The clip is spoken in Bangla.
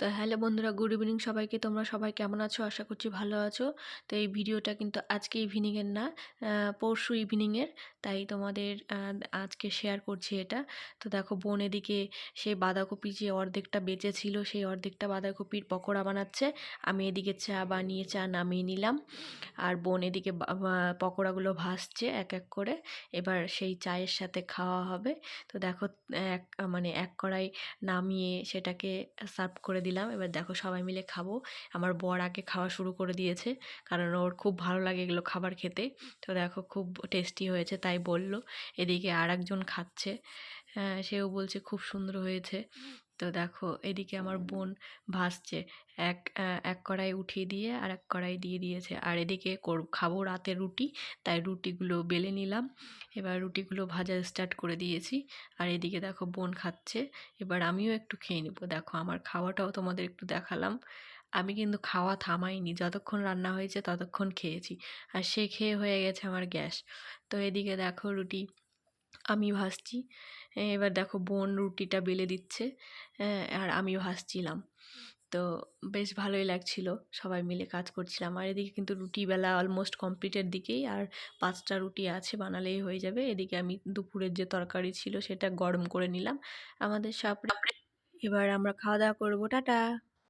তো হ্যালো বন্ধুরা, গুড ইভিনিং সবাইকে। তোমরা সবাই কেমন আছো? আশা করছি ভালো আছো। তো এই ভিডিওটা কিন্তু আজকে ইভিনিংয়ের না পরশু ইভিনিংয়ের তাই তোমাদের আজকে শেয়ার করছি এটা। তো দেখো, বোন এদিকে সেই বাঁধাকপি যে অর্ধেকটা বেঁচে ছিল সেই অর্ধেকটা বাঁধাকপির পকোড়া বানাচ্ছে। আমি এদিকে চা বানিয়ে, চা নামিয়ে নিলাম। আর বোন এদিকে পকোড়াগুলো ভাসছে এক এক করে। এবার সেই চায়ের সাথে খাওয়া হবে। তো দেখো, এক মানে এক কড়াই নামিয়ে সেটাকে সার্ভ করে দিলাম। এবার দেখো সবাই মিলে খাব। আমার বর আগে খাওয়া শুরু করে দিয়েছে, কারণ ওর খুব ভালো লাগে এগুলো খাবার খেতে। তো দেখো খুব টেস্টি হয়েছে তাই বলল। এদিকে আর খাচ্ছে। সেও বলছে খুব সুন্দর হয়েছে। তো দেখো, এদিকে আমার বোন ভাসছে। এক এক কড়াই উঠিয়ে দিয়ে আর এক কড়াই দিয়ে দিয়েছে। আর এদিকে খাব রাতে রুটি, তাই রুটিগুলো বেলে নিলাম। এবার রুটিগুলো ভাজা স্টার্ট করে দিয়েছি। আর এদিকে দেখো বোন খাচ্ছে। এবার আমিও একটু খেয়ে নেব। দেখো, আমার খাওয়াটাও তোমাদের একটু দেখালাম। আমি কিন্তু খাওয়া থামাইনি। যতক্ষণ রান্না হয়েছে ততক্ষণ খেয়েছি। আর সে খেয়ে হয়ে গেছে আমার গ্যাস। তো এদিকে দেখো রুটি আমি ভাজছি এবার দেখো বোন রুটিটা বেলে দিচ্ছে আর আমি ভাজছিলাম তো বেশ ভালোই লাগছিল, সবাই মিলে কাজ করছিলাম। আর এদিকে কিন্তু রুটি বেলা অলমোস্ট কমপ্লিটের দিকেই, আর পাঁচটা রুটি আছে, বানালেই হয়ে যাবে। এদিকে আমি দুপুরের যে তরকারি ছিল, সেটা গরম করে নিলাম। আমাদের সব এবার আমরা খাওয়া দাওয়া করব। টাটা!